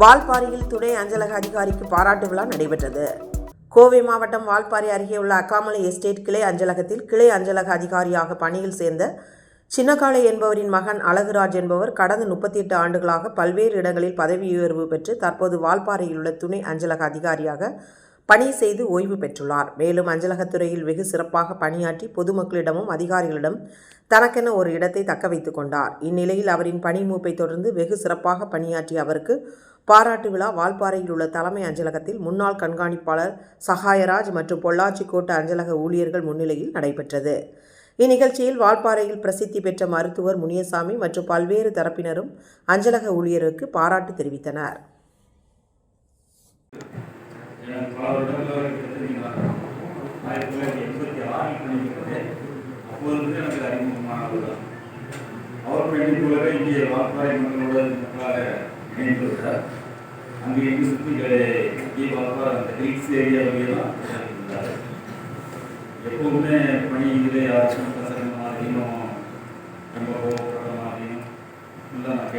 வால்பாறையில் துணை அஞ்சலக அதிகாரிக்கு பாராட்டு விழா நடைபெற்றது. கோவை மாவட்டம் வால்பாறை அருகே உள்ள அக்காமலை எஸ்டேட் கிளை அஞ்சலகத்தில் கிளை அஞ்சலக அதிகாரியாக பணியில் சேர்ந்த சின்னக்காளை என்பவரின் மகன் அழகுராஜ் என்பவர் கடந்த முப்பத்தி எட்டு ஆண்டுகளாக பல்வேறு இடங்களில் பதவி உயர்வு பெற்று தற்போது வால்பாறையில் உள்ள துணை அஞ்சலக அதிகாரியாக பணி செய்து ஓய்வு பெற்றுள்ளார். மேலும் அஞ்சலகத்துறையில் வெகு சிறப்பாக பணியாற்றி பொதுமக்களிடமும் அதிகாரிகளிடம் தனக்கென ஒரு இடத்தை தக்க வைத்துக் கொண்டார். இந்நிலையில் அவரின் பணி மூப்பை தொடர்ந்து வெகு சிறப்பாக பணியாற்றிய அவருக்கு பாராட்டு விழா வால்பாறையில் உள்ள தலைமை அஞ்சலகத்தில் முன்னாள் கண்காணிப்பாளர் சகாயராஜ் மற்றும் பொள்ளாச்சி கோட்ட அஞ்சலக ஊழியர்கள் முன்னிலையில் நடைபெற்றது. இந்நிகழ்ச்சியில் வால்பாறையில் பிரசித்தி பெற்ற மருத்துவர் முனியசாமி மற்றும் பல்வேறு தரப்பினரும் அஞ்சலக ஊழியருக்கு பாராட்டு தெரிவித்தனர். எனக்கு பல வருடங்களாக கிட்டத்தட்ட ஆயிரத்தி தொள்ளாயிரத்தி எண்பத்தி ஆறில் பண்ணிக்கிறது அப்போது எனக்கு அறிமுகமானவர் தான் அவர் பெண்ணின் போலவே இங்கே வால்பாறை மக்களாக அங்கே எங்கு சுற்றி இங்கே அந்த ஹில்ஸ் ஏரியாவிலே இருந்தார் எப்போவுமே பணி யாருக்கும் ரொம்ப கோபப்படுற மாதிரியும் இல்லை நான்